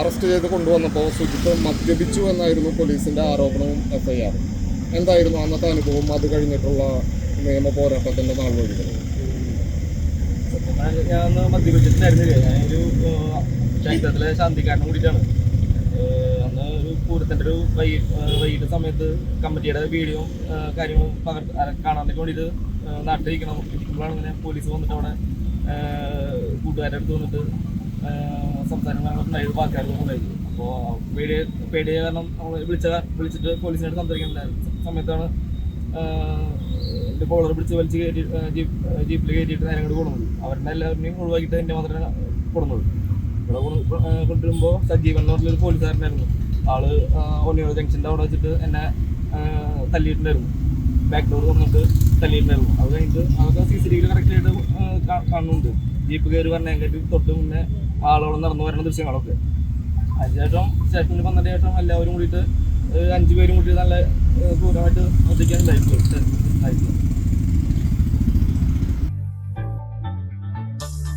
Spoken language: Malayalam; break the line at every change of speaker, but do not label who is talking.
അറസ്റ്റ് ചെയ്ത് കൊണ്ടുവന്നപ്പോൾ ശുചിത്വം മദ്യപിച്ചു എന്നായിരുന്നു പോലീസിന്റെ ആരോപണവും എഫ്ഐആറും എന്തായിരുന്നു അന്നത്തെ അനുഭവം? അത് കഴിഞ്ഞിട്ടുള്ള നിയമ പോരാട്ടത്തിന്റെ നാൾ
സത്യം ഞാൻ ക്ഷേത്രത്തിലെ ശാന്തിക്കാരനും കൂടിയിട്ടാണ്. അന്ന് ഒരു പൂരത്തിന്റെ ഒരു വൈ വൈകിട്ട് സമയത്ത് കമ്മിറ്റിയുടെ വീഡിയോ കാര്യങ്ങളും പകർ കാണാനൊക്കെ വേണ്ടിയിട്ട് നാട്ടിലിരിക്കണം ഇപ്പോഴാണ് ഇങ്ങനെ പോലീസ് വന്നിട്ട് അവിടെ കൂട്ടുകാരുടെ അടുത്ത് വന്നിട്ട് ഏഹ്, സംസാരം ഉണ്ടായത് വാക്കാരൊക്കെ ഉണ്ടായത് അപ്പോൾ പേടി പേടിയ കാരണം നമ്മൾ വിളിച്ച വിളിച്ചിട്ട് പോലീസിനായിട്ട് സംസാരിക്കുന്നുണ്ടായിരുന്നു സമയത്താണ് എന്റെ കോളർ പിടിച്ച് വലിച്ച് കയറ്റി ജീപ്പ് ജീപ്പിൽ കയറ്റിയിട്ട് നേരെ കൊണ്ട് കൊടുക്കുന്നത് അവരുടെ എല്ലാവരുടെയും ഒഴിവാക്കിയിട്ട് എന്റെ മാത്രമേ കൊടുന്നത് ഇവിടെ കൊണ്ടുവരുമ്പോൾ സജീവൻ എന്ന് പറഞ്ഞൊരു പോലീസുകാരനായിരുന്നു. ആൾ ഒന്നിയോട് ജംഗ്ഷന്റെ അവിടെ വെച്ചിട്ട് എന്നെ തല്ലിയിട്ടുണ്ടായിരുന്നു. ബാക്ക് ഡോർ തുറന്നിട്ട് തല്ലിയിട്ടുണ്ടായിരുന്നു. അത് കഴിഞ്ഞിട്ട് അതൊക്കെ സി സി ടി വിയിൽ കറക്റ്റായിട്ട് കാണുന്നുണ്ട്. ജീപ്പ് കയറി പറഞ്ഞതിന്റെ തൊട്ട് മുന്നേ ആളോട് നടന്നു വരുന്ന ദൃശ്യങ്ങളൊക്കെ. അതിനുശേഷം സ്റ്റേഷനിൽ വന്നതിന് ശേഷം എല്ലാവരും കൂടിയിട്ട് അഞ്ച് പേരും കൂടി നല്ല ദൂരമായിട്ട് ക്രൂരമായിട്ട് ലൈഫ് ഉണ്ടായിട്ടുള്ളൂ